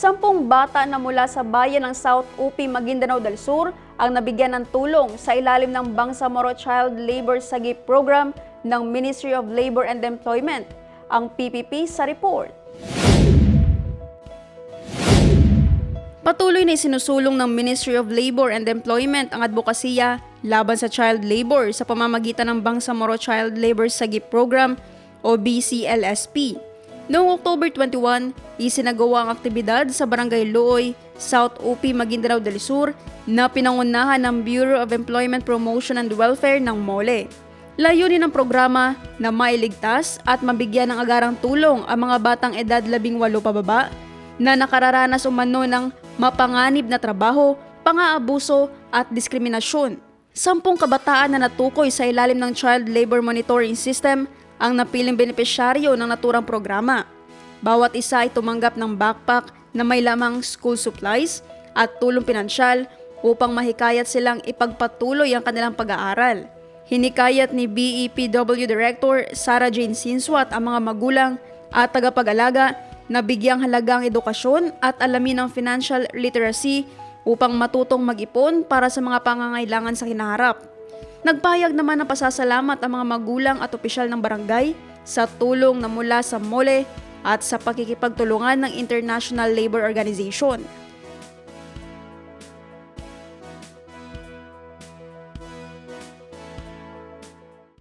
Sampung bata na mula sa bayan ng South UP Maguindanao del Sur ang nabigyan ng tulong sa ilalim ng Bangsamoro Child Labor Sagip Program ng Ministry of Labor and Employment. Ang PPP sa report. Patuloy na isinusulong ng Ministry of Labor and Employment ang advokasya laban sa child labor sa pamamagitan ng Bangsamoro Child Labor Sagip Program o BCLSP. Noong October 21, isinagawa ang aktibidad sa Barangay Looy, South UP Maguindanao del Sur na pinangunahan ng Bureau of Employment Promotion and Welfare ng MOLE. Layunin ng programa na mailigtas at mabigyan ng agarang tulong ang mga batang edad 18 pababa na nakararanas umano ng mapanganib na trabaho, pang-aabuso at diskriminasyon. Sampung kabataan na natukoy sa ilalim ng Child Labor Monitoring System ang napiling benepisyaryo ng naturang programa. Bawat isa ay tumanggap ng backpack na may lamang school supplies at tulong pinansyal upang mahikayat silang ipagpatuloy ang kanilang pag-aaral. Hinikayat ni BEPW Director Sarah Jane Sinswat ang mga magulang at tagapag-alaga na bigyang halagang edukasyon at alamin ang financial literacy upang matutong mag-ipon para sa mga pangangailangan sa hinaharap. Nagpayag naman ng pasasalamat ang mga magulang at opisyal ng barangay sa tulong na mula sa MOLE at sa pakikipagtulungan ng International Labor Organization.